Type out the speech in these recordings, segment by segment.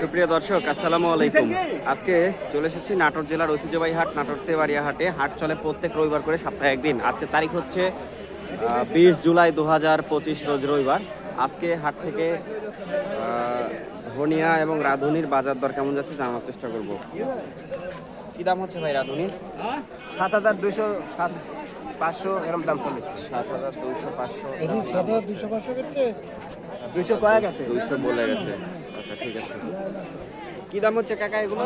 সুপ্রিয় দর্শক আসসালামু আলাইকুম। আজকে চলে এসেছি নাটোর জেলার ঐতিহ্যবাহী হাট নাটোর তেবাড়িয়া হাটে। হাট চলে প্রত্যেক রবিবার করে সপ্তাহে একদিন। আজকে তারিখ হচ্ছে বিশ জুলাই দু হাজার পঁচিশ রোজ রবিবার। আজকে হাট থেকে ধনিয়া এবং রাঁধুনির বাজার দর কেমন যাচ্ছে জানার চেষ্টা করব। কি দাম হচ্ছে ভাই রাঁধুনির সাত হাজার দুইশো সাত পাঁচশো এরকম দাম চলে। সাত হাজার দুইশো পাঁচশো। সাত হাজার দুইশো পাঁচশো করছে? দুইশো কয়েক আছে? দুইশো বলে গেছে। আচ্ছা ঠিক আছে। কি দাম হচ্ছে কাকা এগুলো?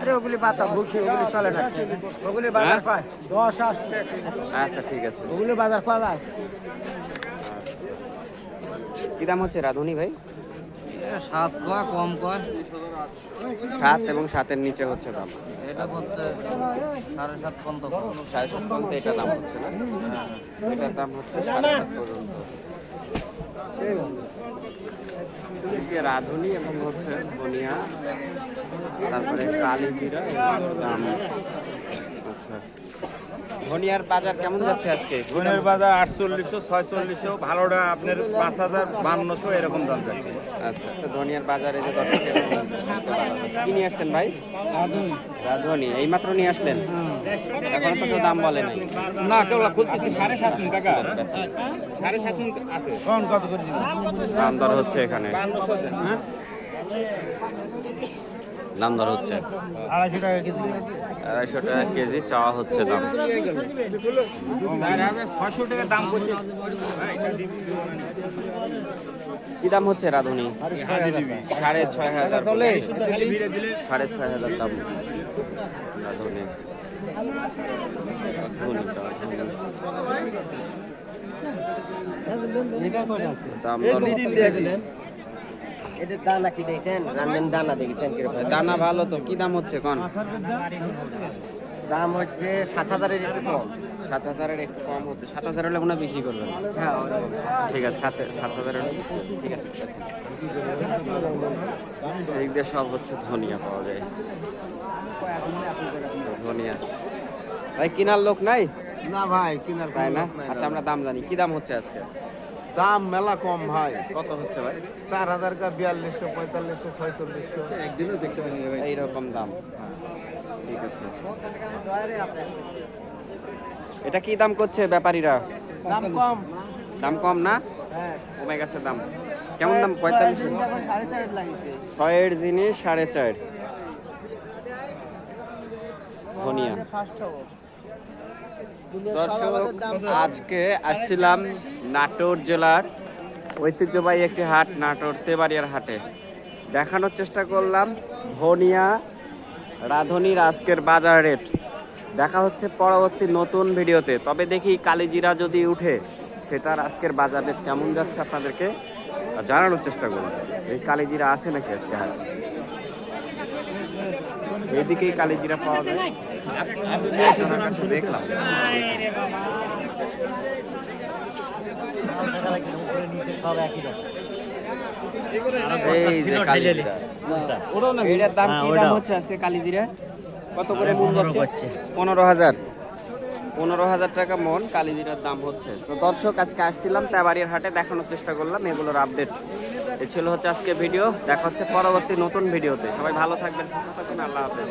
আরে ওগুলি পাতা ভুসি ওগুলি চলে না। ওগুলি বাজার হ্যাঁ? পায়। দশ আচ্ছা ঠিক আছে। ওগুলি বাজার পাওয়া যায়। কি দাম হচ্ছে রাঁধুনি ভাই? সাত কয় কম কয়। সাত এবং সাতের নিচে হচ্ছে দাম। এটা করছে সাড়ে সাত পর্যন্ত। সাড়ে সাত পর্যন্ত এটা দাম হচ্ছে না? এটার দাম হচ্ছে সাড়ে সাত পর্যন্ত। রাঁধুনি এবং হচ্ছে বনিয়া তারপরে কালি জিরা আচ্ছা। ধনিয়ার বাজার কেমন যাচ্ছে আজকে? ধনের বাজার আটচল্লিশশো ছয়চল্লিশশো ভালোটা আপনার পাঁচ হাজার বান্নশো এরকম দাম যাচ্ছে। আচ্ছা তো ধনিয়ার বাজারে যে। কি নিয়ে আসছেন ভাই? রাঁধুনি। এই মাত্র নিয়ে আসলেন? এখন তো কেউ দাম বলে নাই। না কেবল খুলতেছি সাড়ে সাত টাকা সাড়ে সাত আছে। কত করে দাম দর হচ্ছে এখানে। বান্নশো হ্যাঁ। দাম দর হচ্ছে? আড়াইশো টাকা কেজি। আড়াইশো টাকা কেজি চাওয়া হচ্ছে দাম। ছয়শো টাকা দাম। কি দাম হচ্ছে রাঁধুনি? সাড়ে ছয় হাজার সাড়ে ছয় হাজার দাম। রাঁধুনি। দাম। এটা দানা কি দেখছেন রান্নার দানা দেখেছেন কীরকম? দানা ভালো তো কি দাম হচ্ছে কোন? দাম হচ্ছে সাত হাজারের একটু কম। সাত হাজারের একটু কম হচ্ছে। সাত হাজার হলে বিক্রি করবেন। হ্যাঁ ঠিক আছে সাত সাত হাজারের ঠিক আছে এই দিয়ে সব হচ্ছে ধনিয়া পাওয়া যায়। ধনিয়া। ভাই কেনার লোক নাই? না ভাই কিনার তাই না? আচ্ছা আমরা দাম জানি। কি দাম হচ্ছে আজকে? দাম মেলা কম ভাই। কত হচ্ছে ভাই? চার হাজার কা বিয়াল্লিশশো পঁয়তাল্লিশশো ছয়চল্লিশশো। একদিনও দেখতে পাইনি ভাই। এইরকম দাম। ঠিক আছে। এটা কি দাম করছে ব্যাপারীরা? দাম কম। দাম কম না? হ্যাঁ। কমে গেছে দাম। কেমন দাম? পঁয়তাল্লিশ? ছয়ের জিনিস সাড়ে চার। ধনিয়া। দর্শক আজকে আসছিলাম নাটোর জেলার ঐতিহ্যবাহী একটি হাট নাটোর তেবাড়িয়ার হাটে। দেখানোর চেষ্টা করলাম ভনিয়া রাঁধুনির আজকের বাজার রেট। দেখা হচ্ছে পরবর্তী নতুন ভিডিওতে। তবে দেখি কালিজিরা যদি উঠে সেটার আজকের বাজার রেট কেমন যাচ্ছে আপনাদেরকে জানানোর চেষ্টা করব। এই কালিজিরা আছে নাকি আজকে হাটে? এদিকেই কালিজিরা পাওয়া যায়। দেখলাম কত করে মন পনেরো হাজার পনেরো হাজার টাকা মন কালিজিরার দাম হচ্ছে তো দর্শক আজকে আসছিলাম তেবাড়ির হাটে দেখানোর চেষ্টা করলাম এগুলোর আপডেট এ ছিল হচ্ছে আজকে ভিডিও দেখা হচ্ছে পরবর্তী নতুন ভিডিওতে সবাই ভালো থাকবেন থাকবেন আল্লাহ হাফেজ